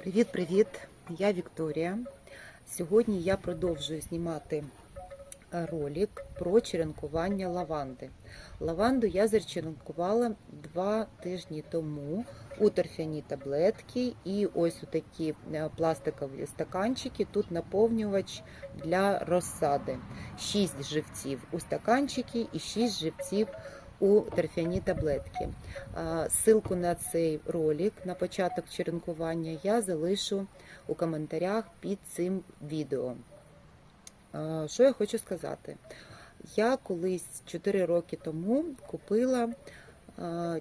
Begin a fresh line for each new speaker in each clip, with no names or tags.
Привіт-привіт! Я Вікторія. Сьогодні я продовжую знімати е, ролик про черенкування лаванди. Лаванду я зачеренкувала два тижні тому у торфяні таблетки і ось у такі е, пластикові стаканчики. Тут наповнювач для розсади. 6 живців у стаканчики і 6 живців у торфяні таблетки. Силку на цей ролик на початок черенкування я залишу у коментарях під цим відео. Що я хочу сказати? Я колись 4 роки тому купила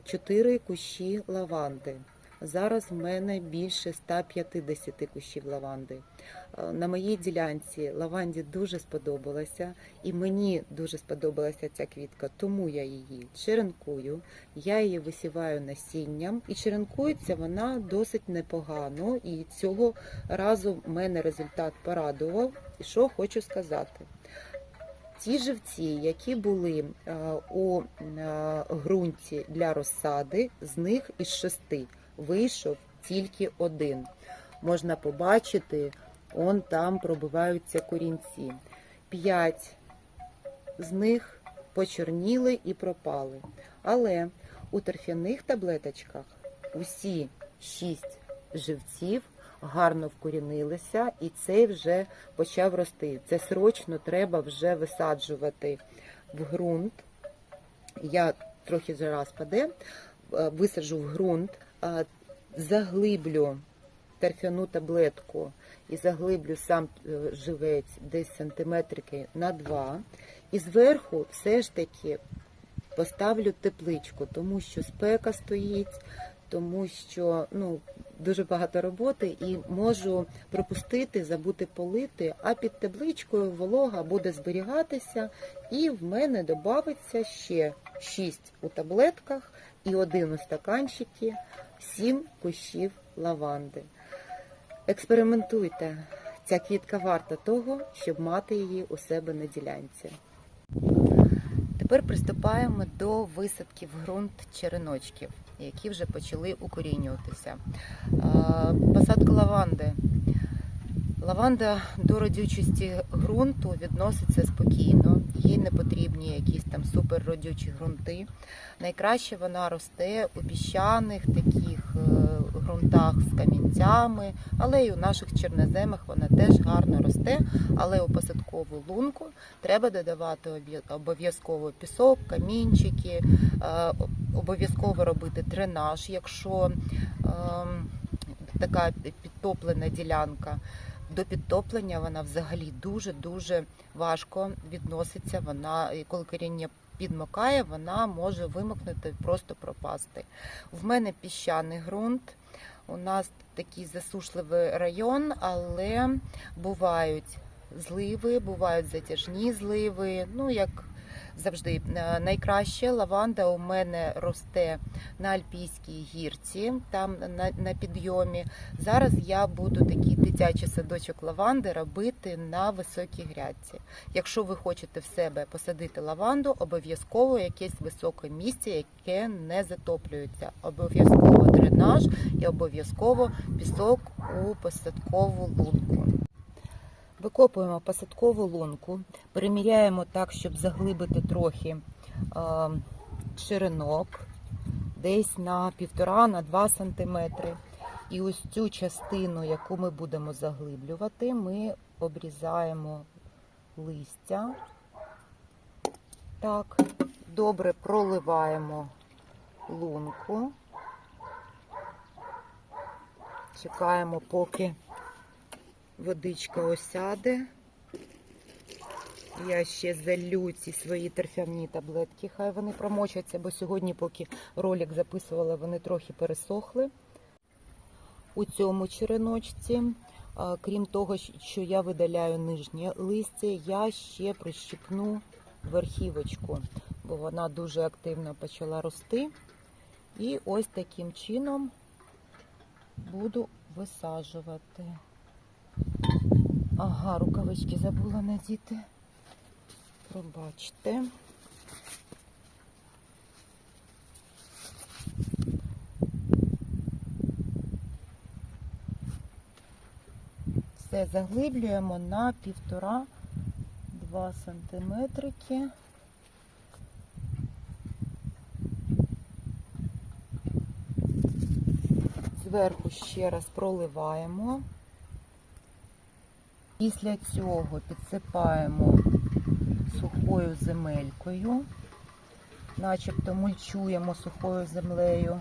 4 кущі лаванди. Зараз в мене більше 150 кущів лаванди. Е, На моїй ділянці лаванді дуже сподобалася, і мені дуже сподобалася ця квітка, тому я її черенкую. Я її висіваю насінням, і черенкується вона досить непогано. І цього разу мене результат порадував. І що хочу сказати. Ті живці, які були е, у е, ґрунті для розсади, з них із шести вийшов тільки один. Можна побачити, он там пробиваються корінці. П'ять з них почорніли і пропали. Але у торфяних таблеточках усі шість живців гарно вкорінилися, і цей вже почав рости. Це срочно треба вже висаджувати в ґрунт. Я трохи зараз паде, е, висаджу в ґрунт, заглиблю торфяну таблетку і заглиблю сам е, живець десь сантиметрики на два. І зверху все ж таки поставлю тепличку, тому що спека стоїть, тому що ну, дуже багато роботи і можу пропустити, забути полити, а під табличкою волога буде зберігатися, і в мене додається ще 6 у таблетках і один у стаканчики, 7 кущів лаванди. Експериментуйте. Ця квітка варта того, щоб мати її у себе на ділянці. Тепер приступаємо до висадки в ґрунт череночків, які вже почали укорінюватися. Посадка лаванди. Лаванда до родючості ґрунту відноситься спокійно, їй не потрібні якісь там суперродючі ґрунти. Найкраще вона росте у піщаних таких е, ґрунтах з камінцями, але й у наших чорноземах вона теж гарно росте. Але у посадкову лунку треба додавати обов'язково пісок, камінчики, е, обов'язково робити дренаж, якщо ем, така підтоплена ділянка. До підтоплення вона взагалі дуже-дуже важко відноситься. Вона, коли коріння підмокає, вона може вимокнути, просто пропасти. В мене піщаний ґрунт. У нас такий засушливий район, але бувають зливи, бувають затяжні зливи. Ну, як завжди, Е, найкраще лаванда у мене росте на Альпійській гірці, там на, на підйомі. Зараз я буду такий дитячий садочок лаванди робити на високій грядці. Якщо ви хочете в себе посадити лаванду, обов'язково якесь високе місце, яке не затоплюється. Обов'язково дренаж і обов'язково пісок у посадкову лунку. Викопуємо посадкову лунку, переміряємо так, щоб заглибити трохи е, черенок, десь на 1,5-2 см. І ось цю частину, яку ми будемо заглиблювати, ми обрізаємо листя. Так, добре проливаємо лунку. Чекаємо, поки водичка осяде. Я ще залю ці свої торфяні таблетки, хай вони промочаться, бо сьогодні, поки ролик записувала, вони трохи пересохли. У цьому череночці, крім того, що я видаляю нижнє листя, я ще прищипну верхівочку, бо вона дуже активно почала рости. І ось таким чином буду висаджувати. Ага, рукавички забула надіти. Пробачте. Все, заглиблюємо на півтора-два сантиметрики. Зверху ще раз проливаємо. Після цього підсипаємо сухою земелькою, начебто мульчуємо сухою землею.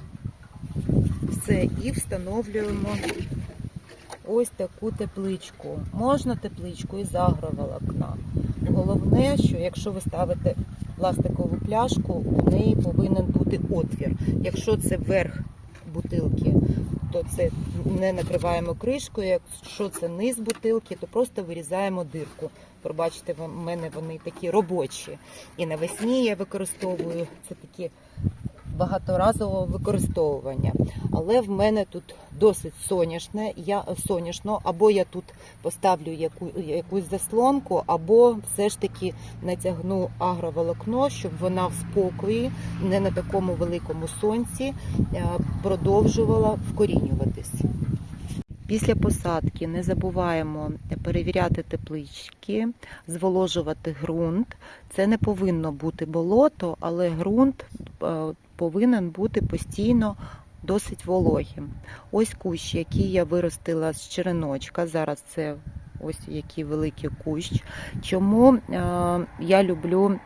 Все, і встановлюємо ось таку тепличку. Можна тепличку із агроволокна. Головне, що якщо ви ставите пластикову пляшку, у неї повинен бути отвір. Якщо це верх бутилки, то це не накриваємо кришкою. Якщо це низ бутилки, то просто вирізаємо дирку. Пробачте, в мене вони такі робочі. І навесні я використовую це такі багаторазового використовування. Але в мене тут досить соняшне, я соняшно, або я тут поставлю яку, якусь заслонку, або все ж таки натягну агроволокно, щоб вона в спокої, не на такому великому сонці, е, продовжувала вкорінюватись. Після посадки не забуваємо перевіряти теплички, зволожувати ґрунт. Це не повинно бути болото, але ґрунт е, повинен бути постійно досить вологим. Ось кущ, який я виростила з череночка. Зараз це ось який великий кущ. Чому е, я люблю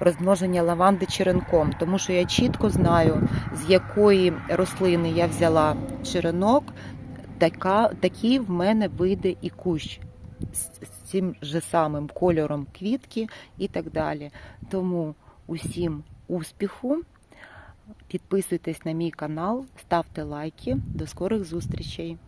розмноження лаванди черенком? Тому що я чітко знаю, з якої рослини я взяла черенок така, такий в мене вийде і кущ з цим же самим кольором квітки і так далі. Тому усім успіху, підписуйтесь на мій канал, ставте лайки. До скорих зустрічей!